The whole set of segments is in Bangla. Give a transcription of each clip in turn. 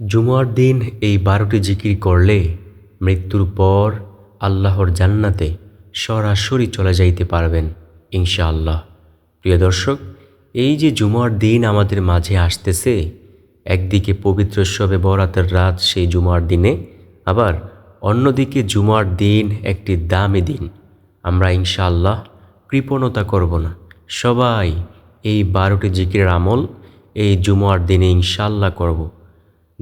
জুমার দিন এই বারোটি জিকির করলে মৃত্যুর পর আল্লাহর জান্নাতে সরাসরি চলে যাইতে পারবেন, ইনশাআল্লাহ। প্রিয় দর্শক, এই যে জুমার দিন আমাদের মাঝে আসতেছে, একদিকে পবিত্র সবে বরাতের রাত সেই জুমার দিনে, আবার অন্যদিকে জুমার দিন একটি দামি দিন। আমরা ইনশাআল্লাহ কৃপণতা করব না। সবাই এই বারোটি জিকিরের আমল এই জুমার দিনে ইনশাআল্লাহ করব।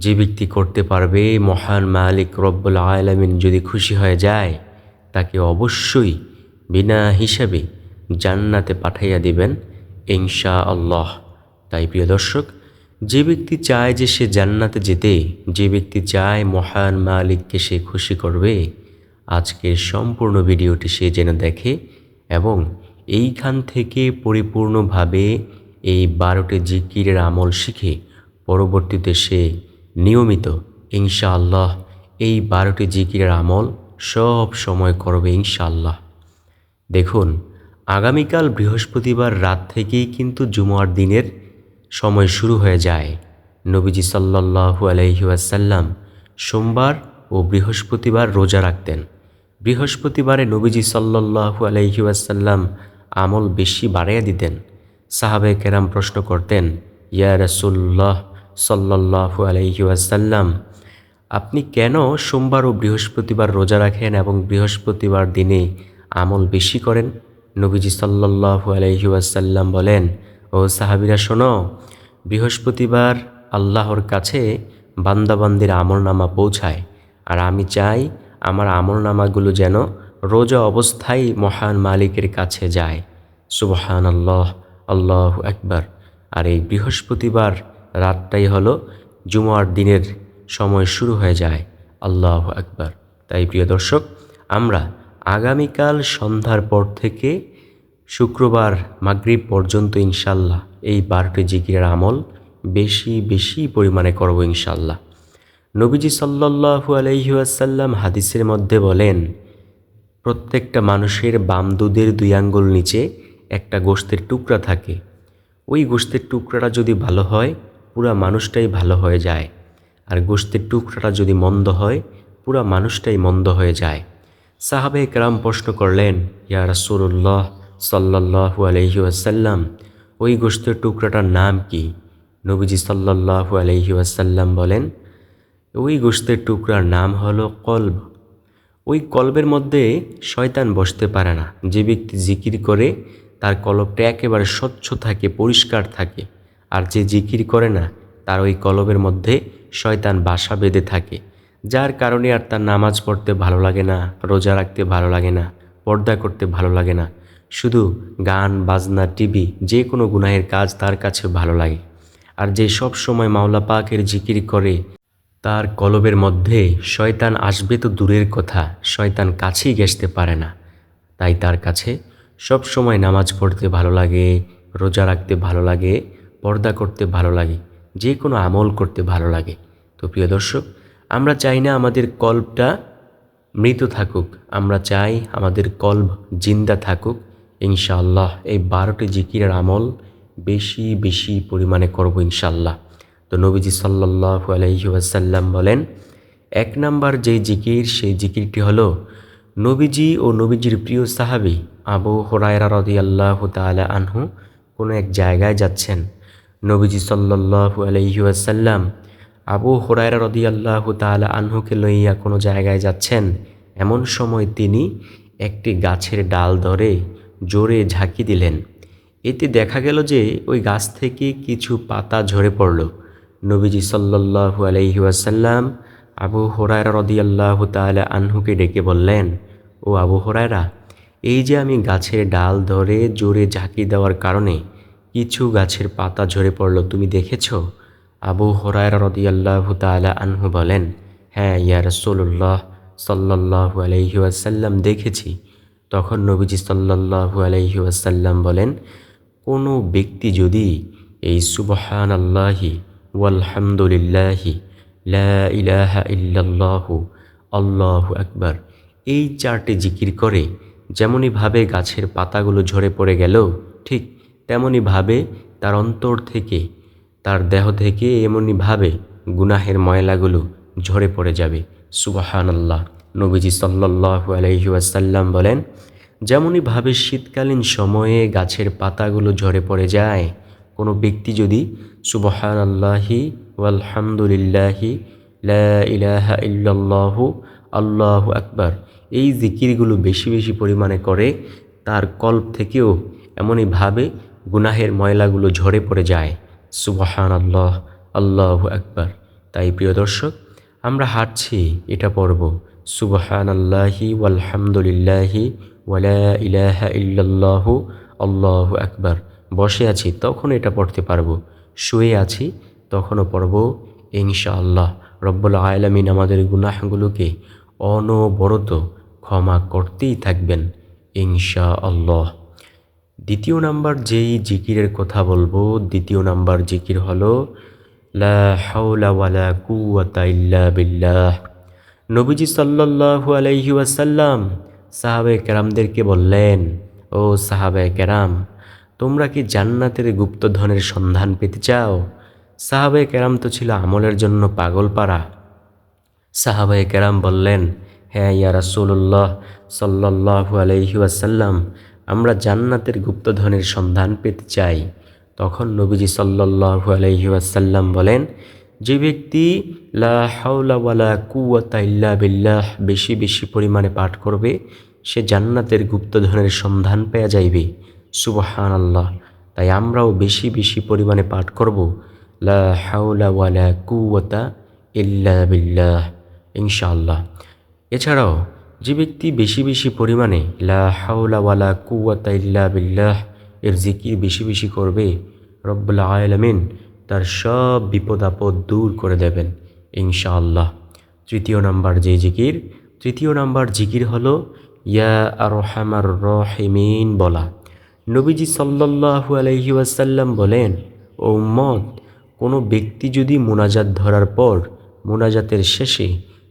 যে ব্যক্তি করতে পারবে, মহান মালিক রব্বুল আলমিন যদি খুশি হয়ে যায়, তাকে অবশ্যই বিনা হিসাবে জান্নাতে পাঠাইয়া দিবেন ইনশা আল্লাহ তাই প্রিয় দর্শক, যে ব্যক্তি চায় যে সে জান্নাতে যেতে, যে ব্যক্তি চায় মহান মালিককে সে খুশি করবে আজকের সম্পূর্ণ ভিডিওটি সে যেন দেখে এবং এইখান থেকে পরিপূর্ণভাবে এই বারোটি জিকিরের আমল শিখে পরবর্তীতে সে নিয়মিত, ইনশাআল্লাহ, এই বারোটি জিকিরের আমল সব সময় করবে ইনশাআল্লাহ। দেখুন, আগামীকাল বৃহস্পতিবার রাত থেকেই কিন্তু জুমার দিনের সময় শুরু হয়ে যায়। নবীজি সাল্লাহু আলহিউসাল্লাম সোমবার ও বৃহস্পতিবার রোজা রাখতেন। বৃহস্পতিবারে নবীজি সাল্লাহু আলহিউসাল্লাম আমল বেশি বাড়াইয়া দিতেন। সাহাবে কেরাম প্রশ্ন করতেন, ইয়া রসুল্লাহ সাল্লাহু আলহিউসাল্লাম আপনি কেন সোমবার ও বৃহস্পতিবার রোজা রাখেন এবং বৃহস্পতিবার দিনে আমল বেশি করেন? নবীজি সাল্লাহু আলহিউসাল্লাম বলেন, ও সাহাবিরা শোনো, বৃহস্পতিবার আল্লাহর কাছে বান্দাবান্দির আমলনামা পৌঁছায়, আর আমি চাই আমার আমলনামাগুলো যেন রোজা অবস্থায় মহান মালিকের কাছে যায়। সুবহান আল্লাহ আল্লাহ একবার আর এই বৃহস্পতিবার রাতটাই হলো জুমার দিনের সময় শুরু হয়ে যায়। আল্লাহ একবার তাই প্রিয় দর্শক, আমরা আগামীকাল সন্ধ্যার পর থেকে শুক্রবার মাগরিব পর্যন্ত ইনশাল্লাহ এই বারোটি জিকিরের আমল বেশি বেশি পরিমাণে করব ইনশাল্লাহ নবীজি সাল্লাহু আলহিউসাল্লাম হাদিসের মধ্যে বলেন, প্রত্যেকটা মানুষের বাম দুধের দুই আঙ্গুল নিচে একটা গোস্তের টুকরা থাকে। ওই গোস্তের টুকরাটা যদি ভালো হয় পুরা মানুষটাই ভালো হয়ে যায়। আর গোস্তের টুকরাটা যদি মন্দ হয়, পুরা মানুষটাই মন্দ হয়ে যায়। সাহাবে একরাম প্রশ্ন করলেন, ইয়া রাসুল্লাহ সাল্লাহু আলহি আসাল্লাম ওই গোস্তের টুকরাটার নাম কি? নবীজি সাল্লাহু আলহি আসাল্লাম বলেন, ওই গোস্তের টুকরার নাম হলো কলব। ওই কলবের মধ্যে শয়তান বসতে পারে না। যে ব্যক্তি জিকির করে, তার কলবটা একেবারে স্বচ্ছ থাকে, পরিষ্কার থাকে। আর যে জিকির করে না, তার ওই কলবের মধ্যে শয়তান বাসা বেঁধে থাকে। যার কারণে আর তার নামাজ পড়তে ভালো লাগে না, রোজা রাখতে ভালো লাগে না, পর্দা করতে ভালো লাগে না। শুধু গান, বাজনা, টিভি, যে কোনো গুনাহের কাজ তার কাছে ভালো লাগে। আর যে সব সময় মাওলা পাকের জিকির করে, তার কলবের মধ্যে শয়তান আসবে তো দূরের কথা, শয়তান কাছেই গেসতে পারে না। তাই তার কাছে সব সময় নামাজ পড়তে ভালো লাগে, রোজা রাখতে ভালো লাগে পর্দা করতে ভালো লাগে, যে কোনো আমল করতে ভালো লাগে। তো প্রিয় দর্শক, আমরা চাই না আমাদের কল্পটা মৃত থাকুক, আমরা চাই আমাদের কল্ব জিন্দা থাকুক। ইনশাআল্লাহ এই বারোটি জিকিরের আমল বেশি বেশি পরিমাণে করব ইনশাল্লাহ তো নবীজি সাল্লাহ আলহিউসাল্লাম বলেন, এক নাম্বার যেই জিকির, সেই জিকিরটি হলো নবীজি ও নবীজির প্রিয় সাহাবি আবু হরায়রা রদি আল্লাহ তালা আনহু কোনো এক জায়গায় যাচ্ছেন নবীজি সাল্লাহু আলহিউসাল্লাম আবু হরায়রা রদি আল্লাহ তালা আনহুকে লইয়া কোনো জায়গায় যাচ্ছেন। এমন সময় তিনি একটি গাছের ডাল ধরে জোরে ঝাঁকি দিলেন। এতে দেখা গেল যে ওই গাছ থেকে কিছু পাতা ঝরে পড়ল। নবীজি সাল্লাহু আলহিউসাল্লাম আবু হরায়রা রদি আল্লাহ তালা আনহুকে ডেকে বললেন, ও আবু হরায়রা, এই যে আমি গাছের ডাল ধরে জোরে ঝাঁকি দেওয়ার কারণে কিছু গাছের পাতা ঝরে পড়ল, তুমি দেখেছ? আবু হরায়রা রদি আল্লাহ তালা আনহু বলেন হ্যাঁ ইয়া রসোল্লাহ সাল্লাহু আলহিউসাল্লাম দেখেছি। তখন নবীজি সাল্লাহু আলহিউসাল্লাম বলেন, কোনো ব্যক্তি যদি এই সুবহান আল্লাহি ওয়ালহামদুলিল্লাহি ইলাহা ইল্লাল্লাহু, আল্লাহু আকবার, এই চারটি জিকির করে যেমনইভাবে গাছের পাতাগুলো ঝরে পড়ে গেল, ঠিক তেমনইভাবে তার অন্তর থেকে, তার দেহ থেকে এমনইভাবে গুনাহের ময়লাগুলো ঝরে পড়ে যাবে। সুবাহান আল্লাহ নবীজি সাল্লাহ আলহিউসাল্লাম বলেন যেমনইভাবে শীতকালীন সময়ে গাছের পাতাগুলো ঝরে পড়ে যায়, কোনো ব্যক্তি যদি সুবহান আল্লাহি আলহামদুলিল্লাহি ইলাহা আল্লাহু আকবার, এই জিকিরগুলো বেশি বেশি পরিমাণে করে, তার কল্প থেকেও এমনইভাবে গুনাহের ময়লাগুলো ঝরে পড়ে যায়। সুবাহান আল্লাহ আল্লাহ আকবার। তাই প্রিয় দর্শক, আমরা হাঁটছি, এটা পড়ব। সুবহান আল্লাহি ওয়ালহামদুলিল্লাহি ওয়ালা ইলাহা ইল্লাল্লাহু, আল্লাহু আকবার। বসে আছি তখন এটা পড়তে পারব। শুয়ে আছি, তখনও পড়ব ইনশাআল্লাহ। রব্বুল আয়লামিন আমাদের গুনাহগুলোকে অনবরত ক্ষমা করতেই থাকবেন ইনশা আল্লাহ দ্বিতীয় নাম্বার যেই জিকিরের কথা বলব, দ্বিতীয় নাম্বার জিকির হলো, লা বিল্লাহ। নবীজি সাল্লাল্লাহু আলাইহি ওয়াসাল্লাম সাহাবে কেরামদেরকে বললেন, ও সাহাবে কেরাম, তোমরা কি জান্নাতের গুপ্তধনের সন্ধান পেতে চাও? সাহাবে কেরাম তো ছিল আমলের জন্য পাগল পাড়া। সাহাবায়ে কেরাম বললেন হ্যাঁ ইয়া রাসূলুল্লাহ সাল্লাল্লাহু আলাইহি ওয়াসাল্লাম আমরা জান্নাতের গুপ্তধনের সন্ধান পেতে চাই। তখন নবীজি সাল্লাল্লাহু আলাইহি ওয়াসাল্লাম বলেন, যে ব্যক্তি লা হাওলা ওয়ালা কুওয়াতা ইল্লা বিল্লাহ বেশি বেশি পরিমাণে পাঠ করবে, সে জান্নাতের গুপ্তধনের সন্ধান পেয়ে যাইবে। সুবহান আল্লাহ তাই আমরাও বেশি বেশি পরিমাণে পাঠ করব। লা হাওলা ওয়ালা কুওয়াতা ইল্লা বিল্লাহ, ইনশাআল্লাহ। এছাড়াও যে ব্যক্তি বেশি বেশি পরিমাণে লা হাওলা ওয়ালা ইল্লা বিল্লাহ এর জিকির বেশি বেশি করবে, রব্বুল আলমিন তার সব বিপদ আপদ দূর করে দেবেন, ইনশাআল্লাহ। তৃতীয় নাম্বার যে জিকির, তৃতীয় নাম্বার জিকির হলো, ইয়া আর রহমার রহিমিন বলা। নবীজি সাল্লাল্লাহু আলহি ওয়াসাল্লাম বলেন, ও মত কোনো ব্যক্তি যদি মোনাজাত ধরার পর, মোনাজাতের শেষে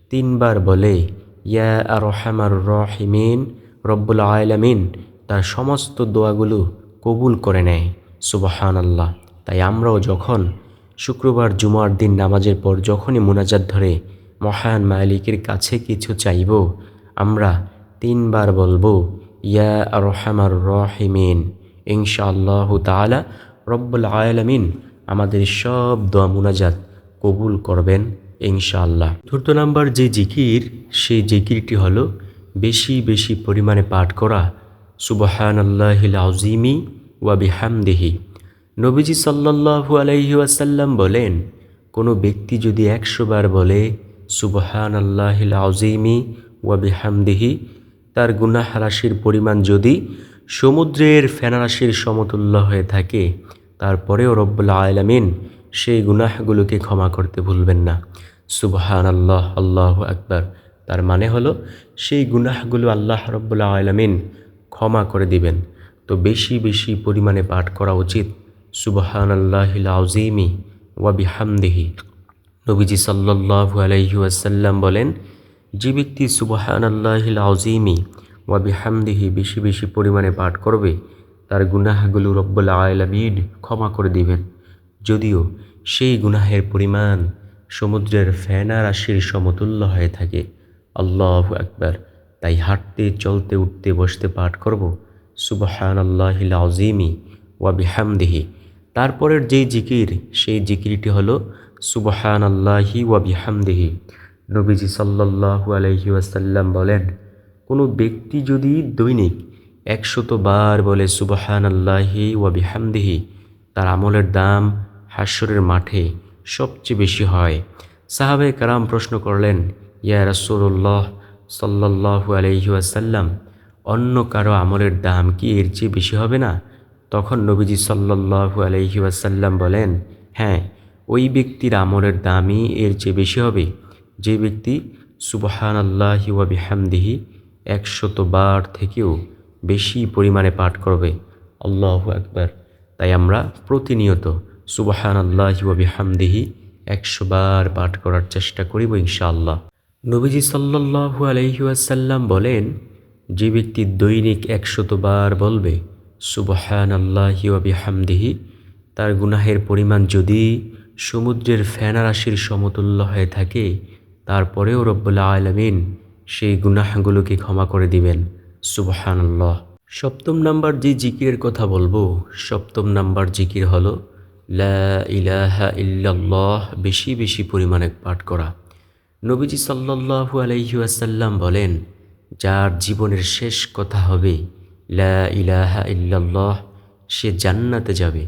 তিনবার বলে ইয়া আর রহমার রহিমিন, রব্বুল আলমিন, তার সমস্ত দোয়াগুলো কবুল করে নেয়। সুবাহান আল্লাহ তাই আমরাও যখন শুক্রবার জুমার দিন নামাজের পর যখনই মোনাজাত ধরে মহান মালিকের কাছে কিছু চাইব, আমরা তিনবার বলব, ইয়া রহমার রহিমিন, ইনশাআল্লাহ তালা রব্বুল আলমিন আমাদের সব দোয়া মুনাজাত কবুল করবেন। ইনশাআল্লাহ। চতুর্থ নাম্বার যে জিকির, সেই জিকিরটি হল বেশি বেশি পরিমাণে পাঠ করা সুবহান আল্লাহিল আউজিমি ওয়া বিহামদিহি। নবীজি সাল্লাল্লাহু আলাইহি ওয়াসাল্লাম বলেন, কোনো ব্যক্তি যদি একশো বার বলে সুবহান আল্লাহিল আউজিমি ওয়া বিহামদিহি, তার গুনাহ রাশির পরিমাণ যদি সমুদ্রের ফেনারাশির সমতুল্য হয়ে থাকে, তারপরেও রব্বুল আলমিন সেই গুনাহগুলোকে ক্ষমা করতে ভুলবেন না। সুবহান আল্লাহ আল্লাহ আকবার। তার মানে হলো, সেই গুনাহগুলো আল্লাহ রব্বুল্লা আলমিন ক্ষমা করে দিবেন। তো বেশি বেশি পরিমাণে পাঠ করা উচিত। সুবহান আল্লাহিল আউজিমি ওয়াবি হামদিহি নবীজি সাল্লাহ আলহি আসাল্লাম বলেন, যে ব্যক্তি সুবহান আল্লাহিল আউজিমি ওয়াবি হামদিহি বেশি বেশি পরিমাণে পাঠ করবে, তার গুনাহগুলো রব্বুল আলমিন ক্ষমা করে দিবেন। যদিও সেই গুনাহের পরিমাণ সমুদ্রের ফেনা রাশির সমতুল্য হয়ে থাকে। আল্লাহ একবার তাই হাঁটতে, চলতে, উঠতে, বসতে পাঠ করব। সুবহান আল্লাহিল আজিমি ওয়া বিহামদিহি। তারপরের যেই জিকির, সেই জিকিরটি হলো সুবাহান আল্লাহি ওয়া বিহামদিহি। নবীজি সাল্লাল্লাহু আলহি ওয়াসাল্লাম বলেন, কোনো ব্যক্তি যদি দৈনিক একশত বার বলে সুবহান আল্লাহি ওয়া বিহামদিহি, তার আমলের দাম হাস্যরের মাঠে সবচেয়ে বেশি হয়। সাহাবে কারাম প্রশ্ন করলেন, ইয়া রাসুল্লাহ সাল্লাহু আলহি আসাল্লাম অন্য কারও আমলের দাম কি এর চেয়ে বেশি হবে না? তখন নবীজি সাল্লাহু আলহি আসাল্লাম বলেন হ্যাঁ ওই ব্যক্তির আমলের দামই এর চেয়ে বেশি হবে। যে ব্যক্তি সুবহান আল্লাহি ওয়াবিহামদিহি একশত বার থেকেও বেশি পরিমাণে পাঠ করবে। আল্লাহ একবার তাই আমরা প্রতিনিয়ত সুবাহান আল্লাহ ওয়াবিহামদিহি একশো বার পাঠ করার চেষ্টা করিব ইনশাআল্লাহ। নবীজি সাল্লাহু আলহিউসাল্লাম বলেন, যে ব্যক্তি দৈনিক একশত বার বলবে সুবহান আল্লাহি ওয়াবিহামদিহি তার গুনাহের পরিমাণ যদি সমুদ্রের ফেনারাশির সমতুল্য হয়ে থাকে, তারপরেও রব্বুল্লা আলমিন সেই গুনাহগুলোকে ক্ষমা করে দিবেন। সুবহানাল্লাহ। সপ্তম নাম্বার যে জিকিরের কথা বলব, সপ্তম নাম্বার জিকির হলো লা ইলাহা বেশি বেশি পরিমাণে পাঠ করা। নবীজি সাল্লাল্লাহু আলাইহি ওয়াসাল্লাম বলেন, যার জীবনের শেষ কথা হবে, লা ইলাহা সে জান্নাতে যাবে।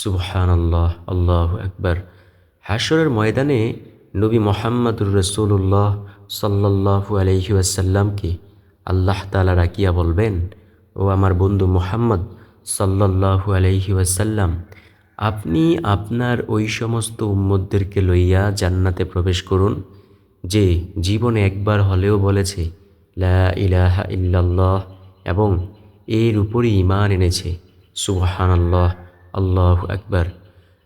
সুবহানাল্লাহ, আল্লাহ একবার হাসরের ময়দানে নবী মোহাম্মদুর রসুল্লাহ সাল্লাল্লাহু আলাইহি ওয়াসাল্লামকে আল্লাহ তাআলা রাকিয়া বলবেন, ও আমার বন্ধু মোহাম্মদ সাল্লাল্লাহু আলাইহি ওয়াসাল্লাম আপনি আপনার ওই সমস্ত উম্মদদেরকে লইয়া জান্নাতে প্রবেশ করুন, যে জীবনে একবার হলেও বলেছে, লা ইলাহা ইল্লাল্লাহ এবং এর উপরই ইমান এনেছে। সুবহানাল্লাহ, আল্লাহ আল্লাহ একবার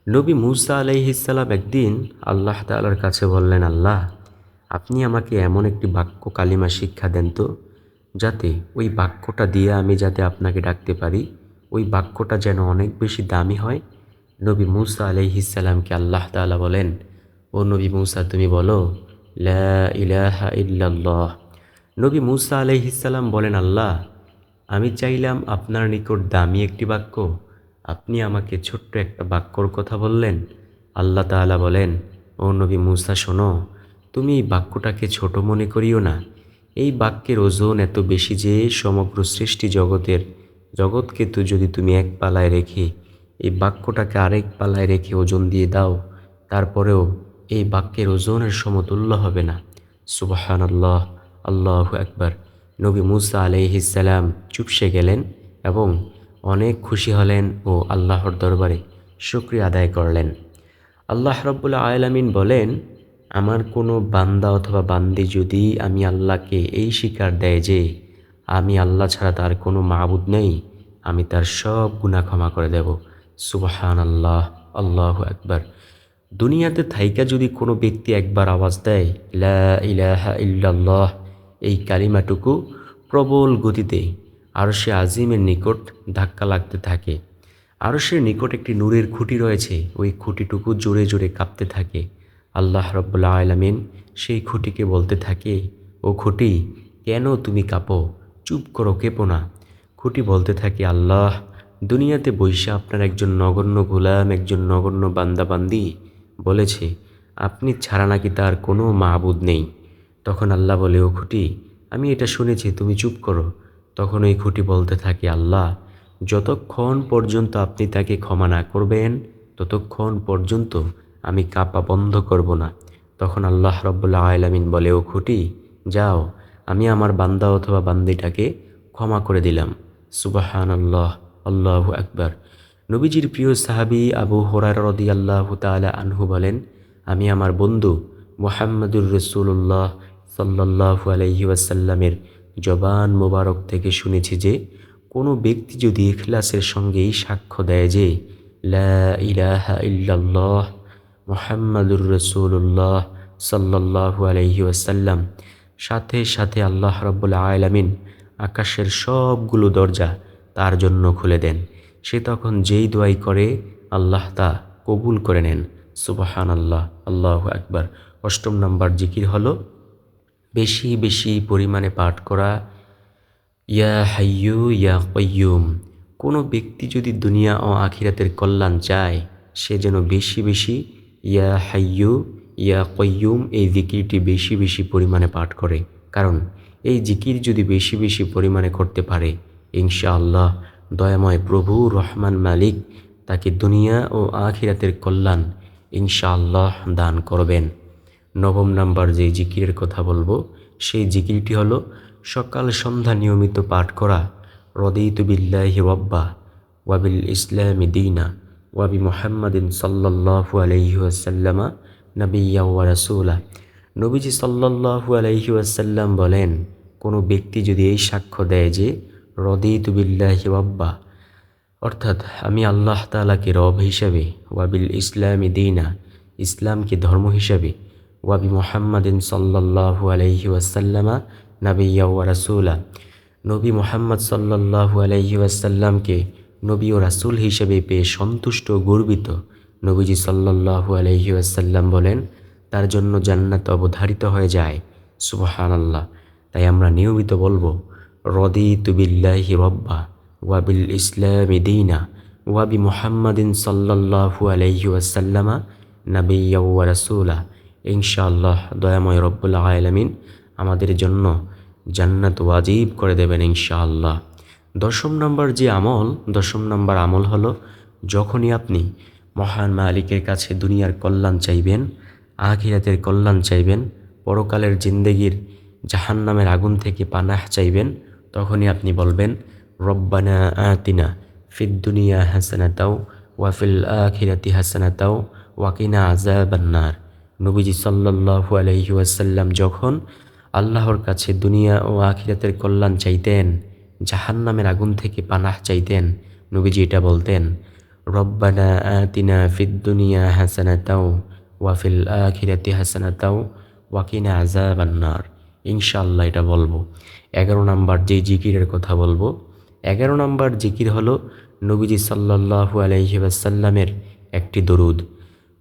নবী মুসা আলাইহিসাল্লাম একদিন আল্লাহ তালার কাছে বললেন, আল্লাহ, আপনি আমাকে এমন একটি বাক্য কালিমা শিক্ষা দেন তো, যাতে ওই বাক্যটা দিয়ে আমি যাতে আপনাকে ডাকতে পারি। ওই বাক্যটা যেন অনেক বেশি দামি হয় নবী মুসা আলাইহিসাল্লামকে আল্লাহ তালা বলেন, ও নবী মুসা, তুমি বলো ইলাহা নবী মুসা আলাইহিসাল্লাম বলেন, আল্লাহ, আমি চাইলাম আপনার নিকট দামি একটি বাক্য। আপনি আমাকে ছোট্ট একটা বাক্যর কথা বললেন। আল্লাহ তাআলা বলেন, ও নবী মুসা, শোনো, তুমি এই বাক্যটাকে ছোট মনে করিও না। এই বাক্যের ওজন এত বেশি যে সমগ্র সৃষ্টি জগতের, জগৎকে তো যদি তুমি এক পালায় রেখে এই বাক্যটাকে আরেক পালায় রেখে ওজন দিয়ে দাও, তারপরেও এই বাক্যের ওজনের সমতুল্য হবে না। সুবাহান আল্লাহ আল্লাহ একবার নবী মুসা আলাইহিসাল্লাম চুপসে গেলেন এবং অনেক খুশি হলেন ও আল্লাহর দরবারে শুক্রিয়া আদায় করলেন। আল্লাহ রব্বুল্লা আয়লামিন বলেন, আমার কোনো বান্দা অথবা বান্দি যদি আমি আল্লাহকে এই স্বীকার দেয় যে আমি আল্লাহ ছাড়া তার কোনো মাবুদ নেই, আমি তার সব গুণা ক্ষমা করে দেব। সুবাহান আল্লাহ আল্লাহ একবার দুনিয়াতে থাইকা যদি কোনো ব্যক্তি একবার আওয়াজ দেয়, লা ইলাহা ইল্লাল্লাহ, এই কালিমাটুকু প্রবল গতিতে আরও সে আজিমের নিকট ধাক্কা লাগতে থাকে। আরও সে নিকট একটি নূরের খুঁটি রয়েছে, ওই খুঁটিটুকু জোরে জোরে কাঁপতে থাকে। আল্লাহ রব্বুল্লা আলমিন সেই খুঁটিকে বলতে থাকে, ও খুঁটি, কেন তুমি কাঁপো? চুপ করো, কেঁপো না। খুঁটি বলতে থাকে, আল্লাহ দুনিয়াতে বৈশা আপনার একজন নগণ্য গোলাম, একজন নগণ্য বান্দাবান্দি বলেছে, আপনি ছাড়া নাকি তার কোনো মাহবুদ নেই? তখন আল্লাহ বলে, ও খুঁটি, আমি এটা শুনেছি, তুমি চুপ করো। তখন ওই খুঁটি বলতে থাকে, আল্লাহ, যতক্ষণ পর্যন্ত আপনি তাকে ক্ষমা না করবেন, ততক্ষণ পর্যন্ত আমি কাপা বন্ধ করব না। তখন আল্লাহ রব্বুল্লা আয়লামিন বলে, ও খুঁটি, যাও, আমি আমার বান্দা অথবা বান্দিটাকে ক্ষমা করে দিলাম। সুবাহান আল্লাহ আল্লাহ আকবার। নবীজির প্রিয় সাহাবি আবু হরার রদি আল্লাহ তালা আনহু বলেন, আমি আমার বন্ধু মোহাম্মদুর রসুল্লাহ সাল্লাহ আলহি ওয়াসাল্লামের জবান মোবারক থেকে শুনেছি যে, কোনো ব্যক্তি যদি ইখলাসের সঙ্গেই সাক্ষ্য দেয় যে, লা ইলাহা ইল্লাল্লাহ মোহাম্মদুর রসুল্লাহ সাল্লাহু আলহি ওয়াসাল্লাম, সাথে সাথে আল্লাহ রব্বুল্লা আয়ালামিন আকাশের সবগুলো দরজা তার জন্য খুলে দেন। সে তখন যেই দোয়াই করে, আল্লাহ তা কবুল করে নেন। সুবাহান আল্লাহ আল্লাহ একবার অষ্টম নম্বর জিকির হলো, বেশি বেশি পরিমাণে পাঠ করা, ইয়া হাইয়ু ইয়া কয়ুম কোনো ব্যক্তি যদি দুনিয়া ও আখিরাতের কল্যাণ চায়, সে যেন বেশি বেশি ইয়া হাইয়ু ইয়া কয়ুম এই জিকিরটি বেশি বেশি পরিমাণে পাঠ করে। কারণ, এই জিকির যদি বেশি বেশি পরিমাণে করতে পারে ইনশাআল্লাহ, দয়াময় প্রভু, রহমান মালিক তাকে দুনিয়া ও আখিরাতের কল্যাণ ইনশাআল্লাহ দান করবেন। নবম নাম্বার যে জিকিরের কথা বলব, সেই জিকিরটি হলো সকাল সন্ধ্যা নিয়মিত পাঠ করা, রদিতু বিল্লাহি ওয়াবিল ইসলাম দিনা ওয়াবি মোহাম্মদিন সাল্লাহু আলহি আসাল্লামা নবিয়া ওয়া রাসুলা। নবীজি সাল্লাহু আলহি আসাল্লাম বলেন, কোনো ব্যক্তি যদি এই সাক্ষ্য দেয় যে রদিতু বিল্লাহি রব্বা। অর্থাৎ আমি আল্লাহ তালাকে রব হিসাবে ওয়াবিল ইসলামী দিনা, ইসলামকে ধর্ম হিসাবে ওয়াবি মোহাম্মদিন সাল্লাহু আলহি ওয়াসাল্লামা নাবিয়া ওয়া রাসুলা। নবী মোহাম্মদ সাল্লাহু আলহি ওয়াসাল্লামকে নবী ও রাসুল হিসেবে পেয়ে সন্তুষ্ট গর্বিত নবীজি সাল্লাল্লাহু আলহি আসাল্লাম বলেন, তার জন্য জান্নাত অবধারিত হয়ে যায়। সুবহান আল্লাহ তাই আমরা নিয়মিত বলব রদি তুবিল্লাহি রব্বা ওয়াবিল ইসলামি দিনা ওয়াবি মুহাম্মাদিন সাল্লাল্লাহু আলহি আসাল্লামা নাবিয়া ইনশাআল্লাহ, দয়াময় রব্বুল আলামিন আমাদের জন্য জান্নাত ওয়াজিব করে দেবেন ইনশাআল্লাহ। দশম নম্বর যে আমল, দশম নম্বর আমল হলো, যখনই আপনি মহান মালিকের কাছে দুনিয়ার কল্যাণ চাইবেন, আখিরাতের কল্যাণ চাইবেন, পরকালের জিন্দেগির জাহান্নামের আগুন থেকে পানাহ চাইবেন তখনই আপনি বলবেন, রব্বানা আতিনা ফিদ দুনিয়া হাসানাতাও ওয়াফিল আখিরাতি হাসানাতাও ওয়াকিনা আজাবান্নার নবীজি সাল্লাল্লাহু আলাইহি ওয়াসাল্লাম যখন আল্লাহর কাছে দুনিয়া ও আখিরাতের কল্যাণ চাইতেন, জাহান্নামের আগুন থেকে পানাহ চাইতেন, নবীজি এটা বলতেন, রব্বানা আতিনা ফিদ দুনিয়া হাসানাতাও ওয়াফিল আখিরাতি হাসানাতাও ওয়াকিনা আজাবান্নার ইনশাআল্লাহ এটা বলব। এগারো নাম্বার যে জিকিরের কথা বলব। এগারো নাম্বার জিকির হলো নবীজি সাল্লাল্লাহু আলাইহি ওয়াসাল্লামের একটি দরুদ।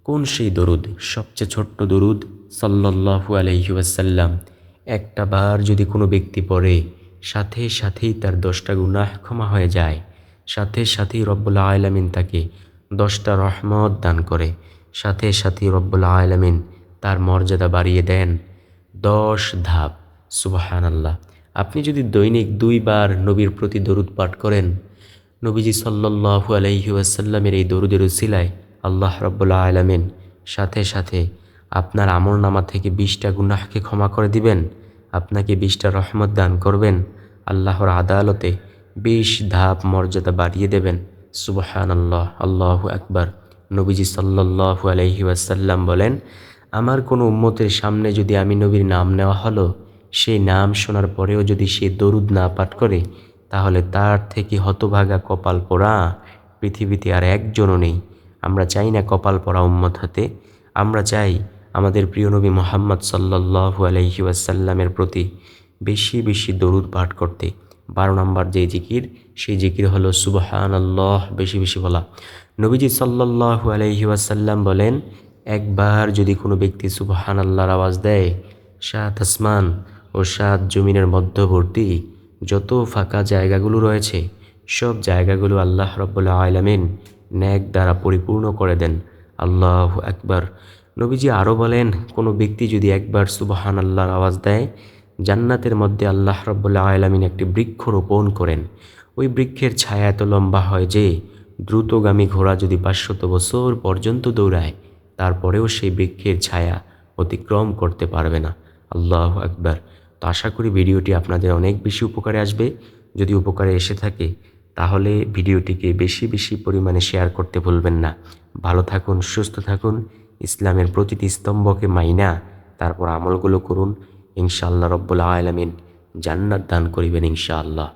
কোন সেই দরুদ? সবচেয়ে ছোট্ট দরুদ সাল্লাল্লাহু আলাইহি ওয়াসাল্লাম। একটা বার যদি কোনো ব্যক্তি পড়ে, সাথে সাথেই তার দশটা গুনাহ ক্ষমা হয়ে যায়। সাথে সাথেই রব্বুল আয়লামিন তাকে দশটা রহমত দান করে। সাথে সাথেই রব্বুল আয়লামিন তার মর্যাদা বাড়িয়ে দেন। দশ ধাপ সুবাহান আল্লাহ আপনি যদি দৈনিক দুইবার নবীর প্রতি দরুদ পাঠ করেন, নবীজি সাল্লাল্লাহু আলাইহি ওয়াসাল্লামের এই দরুদের উসিলায় আল্লাহ রব্বুল্লা আলামিন সাথে সাথে আপনার আমল নামা থেকে বিশটা গুনাহকে ক্ষমা করে দিবেন, আপনাকে বিশটা রহমত দান করবেন, আল্লাহর আদালতে বিশ ধাপ মর্যাদা বাড়িয়ে দেবেন সুবাহান আল্লাহ আল্লাহ আকবার। নবীজি আলাইহি ওয়াসাল্লাম বলেন আমার কোনো উম্মতের সামনে যদি আমি নবীর নাম নেওয়া হলো, সেই নাম শোনার পরেও যদি সে দরুদ না পাঠ করে, তাহলে তার থেকে হতভাগা কপাল পড়া পৃথিবীতে আর একজনও নেই। আমরা চাই না কপাল পড়া উম্মত হতে। আমরা চাই আমাদের প্রিয় নবী মোহাম্মদ সাল্লাল্লাহু আলহি ওয়াসাল্লামের প্রতি বেশি বেশি দরুদ পাঠ করতে। বারো নম্বর যে জিকির, সেই জিকির হলো সুবহান আল্লাহ বেশি বেশি বলা। নবীজি সাল্লাল্লাহু আলহি ওয়াসাল্লাম বলেন একবার যদি কোনো ব্যক্তি সুবহান আল্লাহর আওয়াজ দেয়, সাত আসমান ও সাত জমিনের মধ্যবর্তী যত ফাঁকা জায়গাগুলো রয়েছে, সব জায়গাগুলো আল্লাহ রব্বুল্লা আলমিন ন্যাক দ্বারা পরিপূর্ণ করে দেন। আল্লাহ একবার নবীজি আরও বলেন, কোনো ব্যক্তি যদি একবার সুবহান আল্লাহর আওয়াজ দেয়, জান্নাতের মধ্যে আল্লাহ রব্বুল্লা আলমিন একটি বৃক্ষ রোপণ করেন। ওই বৃক্ষের ছায়া এত লম্বা হয় যে, দ্রুতগামী ঘোড়া যদি পাঁচশত বছর পর্যন্ত দৌড়ায় তারপরেও সেই বৃক্ষের ছায়া অতিক্রম করতে পারবে না। আল্লাহ একবার তো আশা করি ভিডিওটি আপনাদের অনেক বেশি উপকারে আসবে। যদি উপকারে এসে থাকে, তাহলে ভিডিওটিকে বেশি বেশি পরিমাণে শেয়ার করতে ভুলবেন না। ভালো থাকুন, সুস্থ থাকুন। ইসলামের প্রতিটি স্তম্ভকে মাইনা, তারপর আমলগুলো করুন। ইনশাআল্লাহ রব্বুল আলমিন জান্নাত দান করিবেন ইনশাআল্লাহ।